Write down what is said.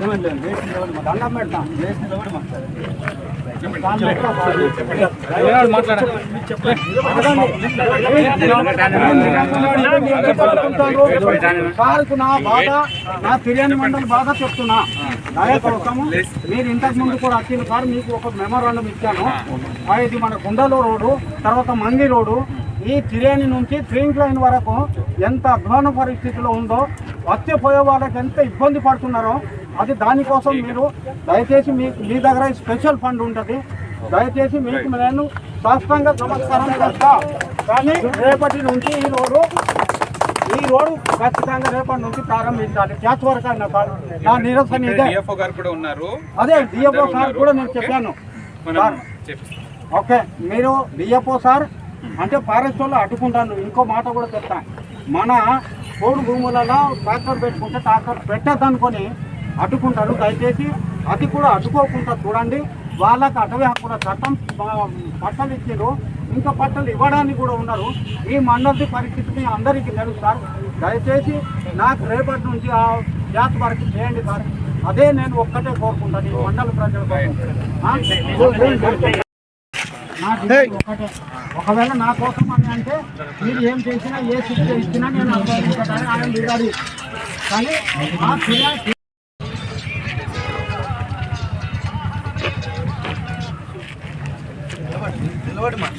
దండం నా బాధ నా ఫిర్యాదు మండలి బాధ చెప్తున్నా దయకోసము మీరు ఇంతకు ముందు కూడా వచ్చిన సార్ మీకు ఒక మెమోరాండం ఇచ్చాను ఇది మన గుండలో రోడ్డు తర్వాత మంగి రోడ్డు ఈ తిరేని నుంచి ట్రైన్ లైన్ వరకు ఎంత అధ్వాన పరిస్థితిలో ఉందో వచ్చే పోయే వాళ్ళకి ఎంత ఇబ్బంది పడుతున్నారో అది దానికోసం మీరు దయచేసి మీ మీ దగ్గర స్పెషల్ ఫండ్ ఉంటుంది. దయచేసి మీకు నేను స్పష్టంగా నమస్కారం చేస్తా. కానీ రేపటి నుంచి ఈ రోడ్డు ఈ రోడ్డు ఖచ్చితంగా రేపటి నుంచి ప్రారంభించాలి. క్యాచ్ వరకు అయినా సార్ నా నిరసన ఇదే. కూడా అదే డిఎఫ్ఓ సార్ కూడా నేను చెప్పాను. ఓకే మీరు డిఎఫ్ఓ సార్ అంటే ఫారెస్ట్ వాళ్ళు అడ్డుకుంటాను. ఇంకో మాట కూడా చెప్తాను మన పోడు భూములలో ట్రాక్టర్ పెట్టుకుంటే ట్రాక్టర్ పెట్టద్దు అనుకొని అడ్డుకుంటారు. దయచేసి అది కూడా అడ్డుకోకుండా చూడండి. వాళ్ళకి అటవీ హక్కుల చట్టం పట్టలు ఇచ్చారు ఇంకా పట్టలు ఇవ్వడానికి కూడా ఉన్నారు. ఈ మండలి పరిస్థితిని అందరికీ తెలుసు సార్ దయచేసి నాకు రేపటి నుంచి ఆ జాతి వరకు చేయండి సార్. అదే నేను ఒక్కటే కోరుకుంటాను. ఈ మండల ప్రజల ఒకటే ఒకవేళ నా కోసం అని అంటే మీరు ఏం చేసినా ఏ శిక్ష ఇచ్చినా నేను అనుభవించడానికి ఆయన కానీ నిలబడి మాట